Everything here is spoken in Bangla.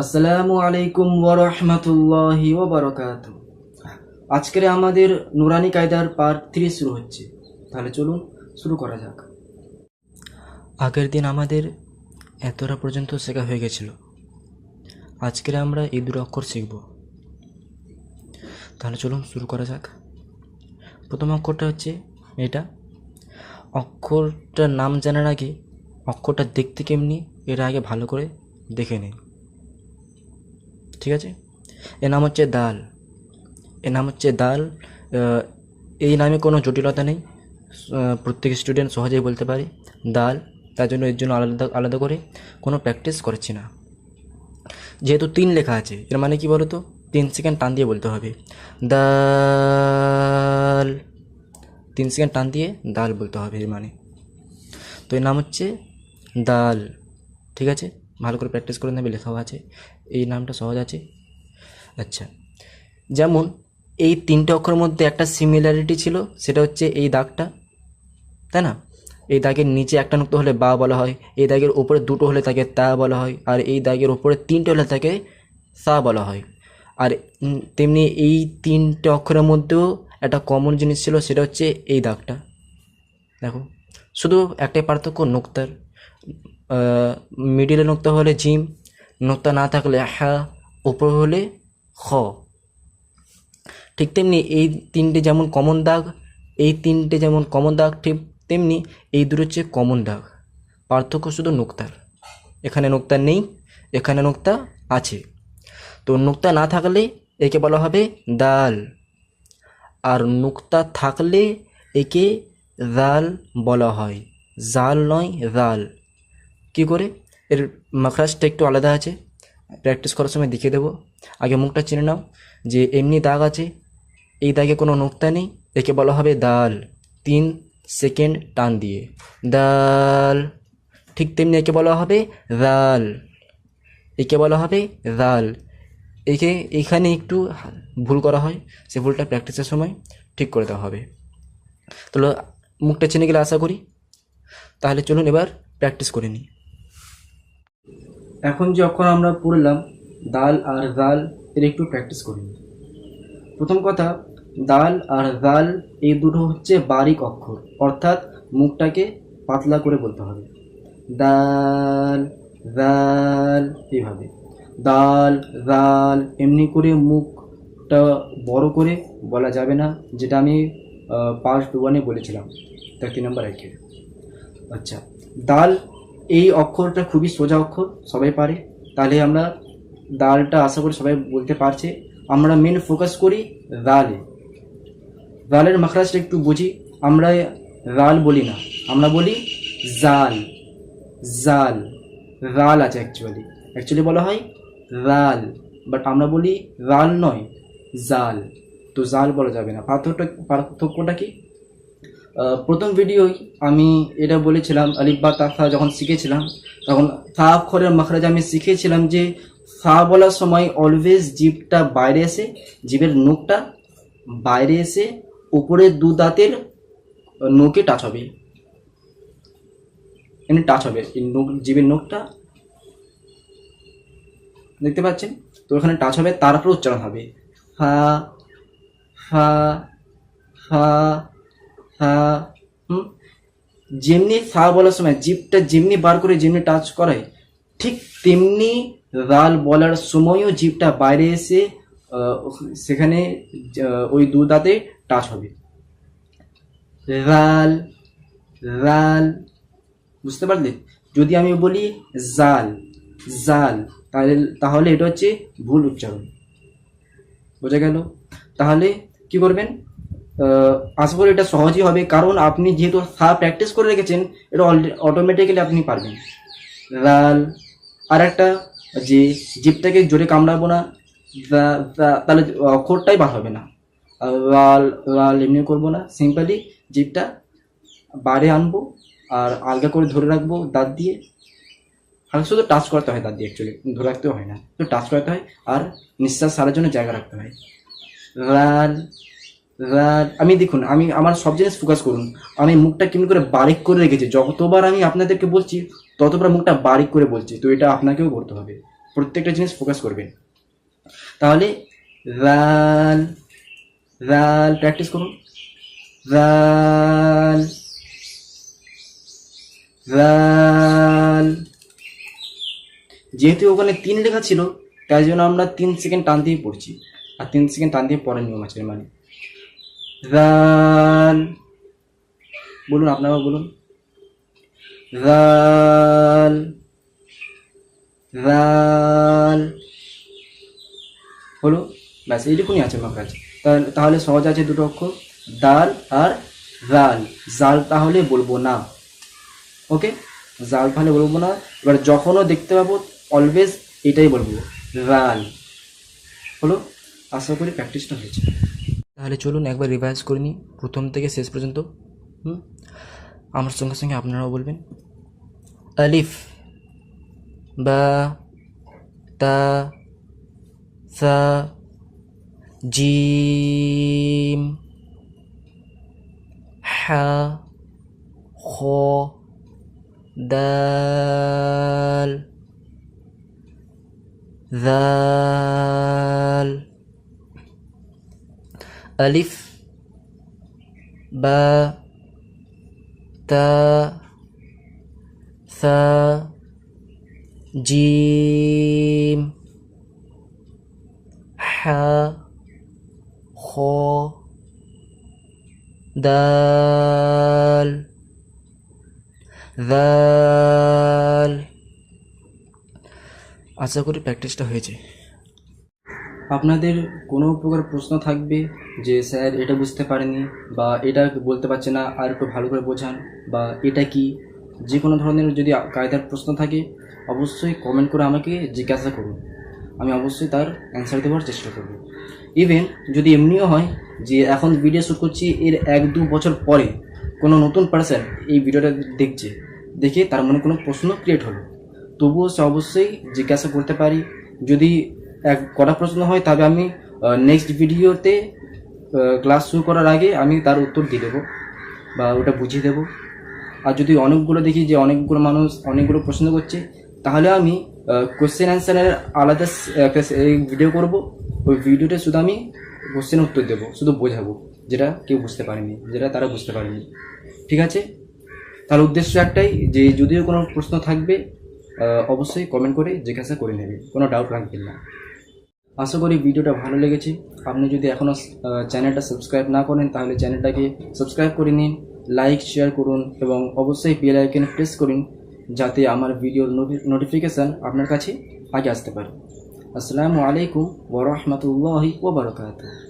আসসালামু আলাইকুম ওরহমতুল্লাহি ওবরকাত আজকের আমাদের নুরানি কায়দার পার্ট থ্রি শুরু হচ্ছে। তাহলে চলুন, শুরু করা যাক। আগের দিন আমাদের এতটা পর্যন্ত শেখা হয়ে গেছিল। আজকের আমরা এই দুটো অক্ষর শিখব। তাহলে চলুন, শুরু করা যাক। প্রথম অক্ষরটা হচ্ছে এটা। অক্ষরটার নাম জানার আগে অক্ষরটা দেখতে কেমনি এটা আগে ভালো করে দেখে নিন ঠিক আছে? এর নাম হচ্ছে দাল। এর নাম হচ্ছে দাল এই নামে কোনো জটিলতা নেই। প্রত্যেক স্টুডেন্ট সহজেই বলতে পারে, দাল তার জন্য এর জন্য আলাদা আলাদা করে কোনো প্র্যাকটিস করছি না। যেহেতু তিন লেখা আছে, এর মানে কি বলো তো তিন সেকেন্ড টান দিয়ে বলতে হবে। দাল, তিন সেকেন্ড টান দিয়ে দাল বলতে হবে, এর মানে। তো এর নাম হচ্ছে দাল। ঠিক আছে? ভালো করে প্র্যাকটিস করে নেবে, লেখাও আছে। এই নামটা সহজ আছে? আচ্ছা। যেমন, এই তিনটে অক্ষরের মধ্যে একটা সিমিলারিটি ছিল, সেটা হচ্ছে এই দাগটা, তাই না? এই দাগের নিচে একটা নুক্ত হলে বা বলা হয়, এই দাগের ওপরে দুটো হলে তাকে তা বলা হয়, আর এই দাগের ওপরে তিনটে হলে তাকে সা বলা হয়। আর তেমনি এই তিনটে অক্ষরের মধ্যেও একটা কমন জিনিস ছিল, সেটা হচ্ছে এই দাগটা। দেখো, শুধু একটাই পার্থক্য, নোক্তার। মিডিলে নোক্তা হলে জিম নোক্তা না থাকলে হা, উপর হলে খ। ঠিক তেমনি এই তিনটে যেমন কমন দাগ, এই তিনটে যেমন কমন দাগ, ঠিক তেমনি এই দুটো হচ্ছে কমন দাগ। পার্থক্য শুধু নোক্তার। এখানে নোক্তা নেই, এখানে নোক্তা আছে। তো নোক্তা না থাকলে একে বলা হবে দাল। আর নোক্তা থাকলে একে জাল বলা হয়। জাল নয় জাল কি করে? এর মাখরাজটা একটু আলাদা আছে। প্র্যাকটিস করার সময় দেখিয়ে দেবো। আগে মুখটা চিনে নাও যে এমনি দাগ আছে, এই দাগে কোনো নোক্তা নেই, একে বলা হবে দাল। তিন সেকেন্ড টান দিয়ে। দাল, ঠিক তেমনি একে বলা হবে রাল। একে বলা হবে রাল। একে, এখানে একটু ভুল করা হয়, সে ভুলটা প্র্যাকটিসের সময় ঠিক করে দেওয়া হবে। তাহলে মুখটা চিনে গেলে আশা করি। তাহলে চলুন এবার প্র্যাকটিস করে নিই। এখন যে অক্ষর আমরা পড়লাম দাল আর দাল এর একটু প্র্যাকটিস করে। প্রথম কথা, দাল আর দাল এই দুটো হচ্ছে বারিক অক্ষর। অর্থাৎ মুখটাকে পাতলা করে বলতে হবে। দাল দাল এইভাবে। দাল দাল এমনি করে মুখটা বড় করে বলা যাবে না, যেটা আমি পার্ট ওয়ানে বলেছিলাম। থার্টি নাম্বার একে আচ্ছা দাল এই অক্ষরটা খুবই সোজা অক্ষর, সবাই পারে। তাহলে আমরা দালটা আশা করি সবাই বলতে পারছে। আমরা মেন ফোকাস করি দালে দালের মাখরাজটা একটু বুঝি। আমরা রাল বলি না। আমরা বলি জাল। জাল। রাল আছে অ্যাকচুয়ালি অ্যাকচুয়ালি বলা হয় রাল। বাট আমরা বলি রাল নয়, জাল। তো জাল বলা যাবে না। পার্থক্যটা পার্থক্যটা কি? প্রথম ভিডিওই আমি এটা বলেছিলাম আলিফ বা তাফা যখন শিখেছিলাম, তখন ফা অক্ষরের মাখরাজ আমি শিখেছিলাম যে ফা বলার সময় অলওয়েজ জিভটা বাইরে এসে, জিভের নখটা বাইরে এসে উপরে দু দাঁতের নখে টাচ হবে। এমনি টাচ হবে, এই নখ, জিভের নখটা। দেখতে পাচ্ছেন? তো ওখানে টাচ হবে তারপর উচ্চারণ হবে। ফা ফা ফা যেমনি ফা বলার সময়, জিপটা যেমনি বার করে যেমনি টাচ করায়, ঠিক তেমনি রাল বলার সময়ও জিপটা বাইরে এসে সেখানে ওই দু দাঁতে টাচ হবে। রাল রাল, বুঝতে পারলে? যদি আমি বলি জাল জাল, তাহলে তাহলে এটা হচ্ছে ভুল উচ্চারণ। বোঝা গেল? তাহলে কি করবেন? করি এটা সহজই হবে। কারণ আপনি যেহেতু ফা প্র্যাকটিস করে রেখেছেন, এটা অটোমেটিক্যালি আপনি পারবেন। রাল আর একটা যে জিপটাকে জোরে কামড়াবো না তাহলে অক্ষরটাই বার হবে না। লাল লাল এমনি করব না। সিম্পলি জিপটা বারে আনব আর আলগা করে ধরে রাখব দাঁত দিয়ে। হালকা শুধু টাচ করতে হয় দাঁত দিয়ে অ্যাকচুয়ালি ধরে রাখতেও হয় না। তো টাচ করতে হয় আর নিঃশ্বাস সারার জন্য জায়গা রাখতে হয়। রাল আমি দেখুন, আমি আমার সব জিনিস ফোকাস করুন। আমি মুখটা কেমন করে বারিক করে রেখেছি। যতবার আমি আপনাদেরকে বলছি, ততবার মুখটা বারিক করে বলছি। তো এটা আপনাকেও করতে হবে। প্রত্যেকটা জিনিস ফোকাস করবেন। তাহলে রাল রাল প্র্যাকটিস করুন। রাল রাল। যেহেতু ওখানে তিন লেখা ছিল, তাই জন্য আমরা তিন সেকেন্ড টান দিয়ে পড়ছি। আর তিন সেকেন্ড টান দিয়ে পড়ার নিয়ম আছে মানে রাল বলুন, আপনারাও বলুন। রাল রাল হলো ব্যাস এইটুকুনি আছে আমার কাছে তাহলে সহজ আছে দুটো অক্ষর। দাল আর রাল জাল তাহলে বলব না। ওকে? জাল তাহলে বলব না। এবার যখনও দেখতে পাবো অলওয়েজ এটাই বলব। রাল হলো আশা করি প্র্যাকটিসটা হয়েছে। তাহলে চলুন একবার রিভাইজ করে নিই, প্রথম থেকে শেষ পর্যন্ত। হুম? আমার সঙ্গে সঙ্গে আপনারাও বলবেন। আলিফ, বা, তা, সা, জিম, হা, খ, দাল দাল আলিফ বা তা সা জিম হা kho দাল দাল আশা করি প্র্যাকটিসটা হয়েছে। আপনাদের কোনো প্রকার প্রশ্ন থাকবে যে, স্যার, এটা বুঝতে পারেনি বা এটা বলতে পারছে না, আর একটু ভালো করে বোঝান বা এটা কি? যে কোনো ধরনের যদি কায়দার প্রশ্ন থাকে, অবশ্যই কমেন্ট করে আমাকে জিজ্ঞাসা করুন। আমি অবশ্যই তার অ্যান্সার দেওয়ার চেষ্টা করব। ইভেন যদি এমনিও হয় যে, এখন ভিডিও শ্যুট করছি, এর এক, দু বছর পরে কোনো নতুন পার্সন এই ভিডিওটা দেখছে, দেখে তার মনে কোনো প্রশ্ন ক্রিয়েট হলো, তবুও সে অবশ্যই জিজ্ঞাসা করতে পারি। যদি এক কটা প্রশ্ন হয়, তবে আমি নেক্সট ভিডিওতে ক্লাস শুরু করার আগে আমি তার উত্তর দিয়ে দেবো বা ওটা বুঝিয়ে দেবো। আর যদি অনেকগুলো দেখি যে অনেকগুলো মানুষ অনেকগুলো প্রশ্ন করছে, তাহলে আমি কোশ্চেন অ্যান্সারের আলাদা ভিডিও করব। ওই ভিডিওতে শুধু আমি কোশ্চেন উত্তর দেবো, শুধু বোঝাবো, যেটা কেউ বুঝতে পারেনি, যেটা তারা বুঝতে পারেনি। ঠিক আছে? তার উদ্দেশ্য একটাই যে যদিও কোনো প্রশ্ন থাকবে অবশ্যই কমেন্ট করে জিজ্ঞাসা করে নেবে, কোনো ডাউট রাখবেন না। আশা করি ভিডিওটা ভালো লেগেছে। আপনি যদি এখনও চ্যানেলটা সাবস্ক্রাইব না করেন, তাহলে চ্যানেলটাকে সাবস্ক্রাইব করে নিন লাইক শেয়ার করুন এবং অবশ্যই বেল আইকনে প্রেস করুন, যাতে আমার ভিডিওর নোটিফিকেশান আপনার কাছে আগে আসতে পারে। আসসালামু আলাইকুম ওরহমতুল্লাহি ওবরাকাতুহ